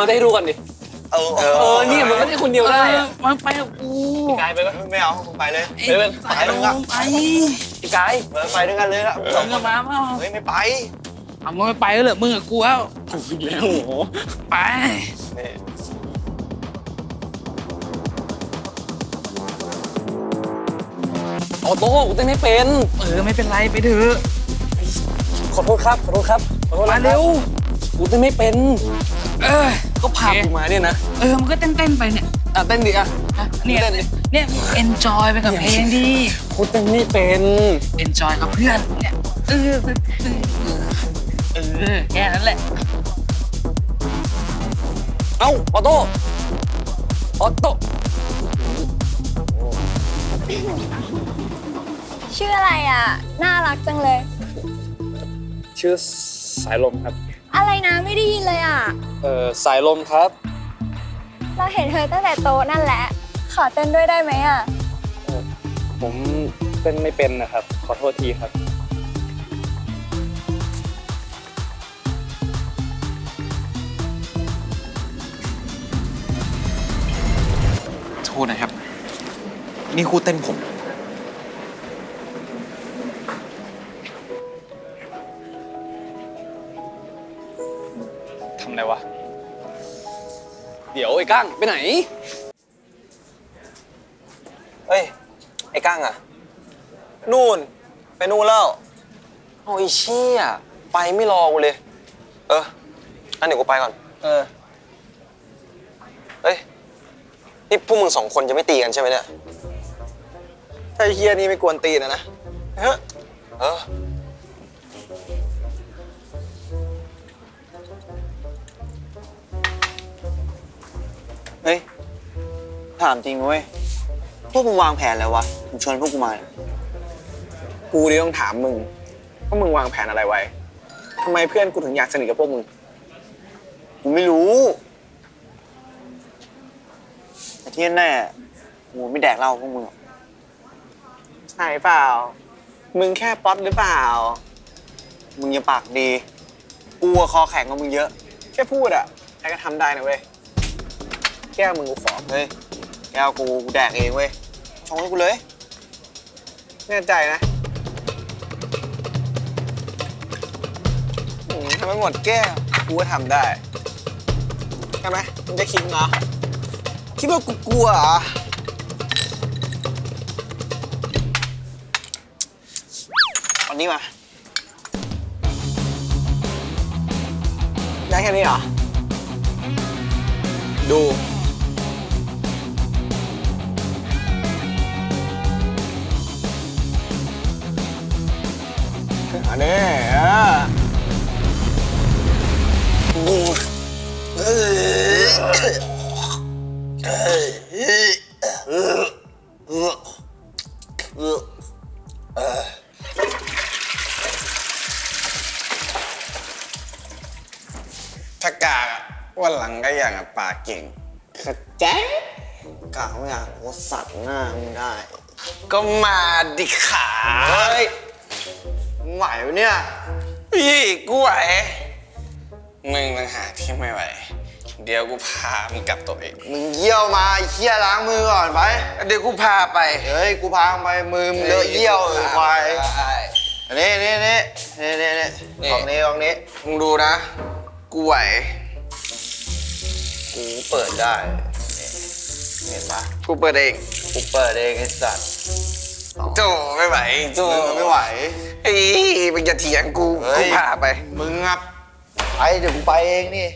อได้ดูก่อนดิ เออเอเออเนี่ยมันไม่ได้คนเดียวได้เอออะมันไปกับกูกายไปปะไม่เอามึงไปเลยไอ้ไปเป็นสายลมไปพี่กายเออไปด้วยกันเลยละมึงกับมาเปล่าเฮ้ยไม่ไปเอามึงไม่ไปแล้วเหรอมึงกับกูแล้วอีกแล้วโอ้โหไป นี่ออโต้กูเต้นไม่เป็นเออไม่เป็นไรไปเถอะขอโทษครับขอโทษครับขอโทษมานะคบเร็วกูเต้นไม่เป็น เออ ก็พากูมาเนี่ยนะ เออ มันก็เต้นเต้นๆไปเนี่ยอะเต้นดิอะฮะเนี่ยเต้นดิเนี่ย enjoy ไปกับเพลงดิกูเต้นไม่เป็น enjoy กับเพื่อนเนี่ยเออเออเออเออแค่นั้นแหละ เอ้าออโต้ออโต้ชื่ออะไรอะ น่ารักจังเลย ชื่อ สายลมครับ อะไรนะไม่ได้ยินเลยอะ เอ่อสายลมครับ เราเห็นเธอตั้งแต่โตะนั่นแหละ ขอเต้นด้วยได้ไหมอะ ผมเต้นไม่เป็นนะครับ ขอโทษทีครับ โทษนะครับ นี่คู่เต้นผม ทำอะไรวะ เดี๋ยวไอ้ก้างไปไหนเฮ้ย ไอ้กั้งอะนู่น ไปนู่นแล้วเอาไอ้เชี่ยไปไม่รอกูเลย เอองั้นเดี๋ยวกูไปก่อน เออ เฮ้ย นี่พวกมึงสองคนจะไม่ตีกันใช่ไหมเนี่ย ถ้าไอ้เฮียนี่ไม่กวนตีนะนะ เฮ้ยเออ ถามจริงเว้ย พวกมึงวางแผนอะไรวะมึงชวนพวกกูมาเนี่ยกูนี่ต้องถามมึงว่ามึงวางแผนอะไรไว้ทำไมเพื่อนกูถึงอยากสนิทกับพวกมึง กูไม่รู้แต่ที่แน่ๆกูไม่แดกเหล้าพวกมึงหรอกใช่เปล่า มึงแค่ป๊อตหรือเปล่า มึงอย่าปากดี กูอะคอแข็งกว่ามึงเยอะ แค่พูดอะใครก็ทำได้นะเว้ย แก้วมึงกูขอเฮ้ย แก้วกูกูแดกเองเว้ยชงให้กูเลย แน่ใจนะอืมทำไมหมดแก้ว กูก็ทำได้ใช่ไหมมึงจะคิดเนาะคิดว่ากูกลัวเหรอวันนี้มา ได้แค่นี้เหรอ ดู อันนี้อะถ้ากากอะวันหลังก็อย่างกับปากเก่งข้าใจกาไม่อยากกูสัตว์หน้ามึงได้ ก็มาดิขาเฮ้ย มึงไหวปะเนี่ย พี่กูไหว มึงต่างหากที่ไม่ไหว เดี๋ยวกูพามึงกลับตัวเอง มึงเยี่ยวมาไอ้เหี้ยล้างมือก่อนไป เดี๋ยวกูพาไปเฮ้ย กูพามึงไปมือมึงเลอะเยี่ยวไอ้ควายได้นี่นี่นี่นี่นี่ นี่นี่กล่องนี้กล่องนี้ มึงดูนะ กูไหว กูเปิดได้นี่เห็นปะกูเปิดเอง กูเปิดเองไอ้สัตว์ โจไม่ไหวโจมึงไม่ไหว เฮ้ยมึงอย่าเถียงกูเฮ้กูย พาไป มึงอะไปเดี๋ยวกูไปเองนี่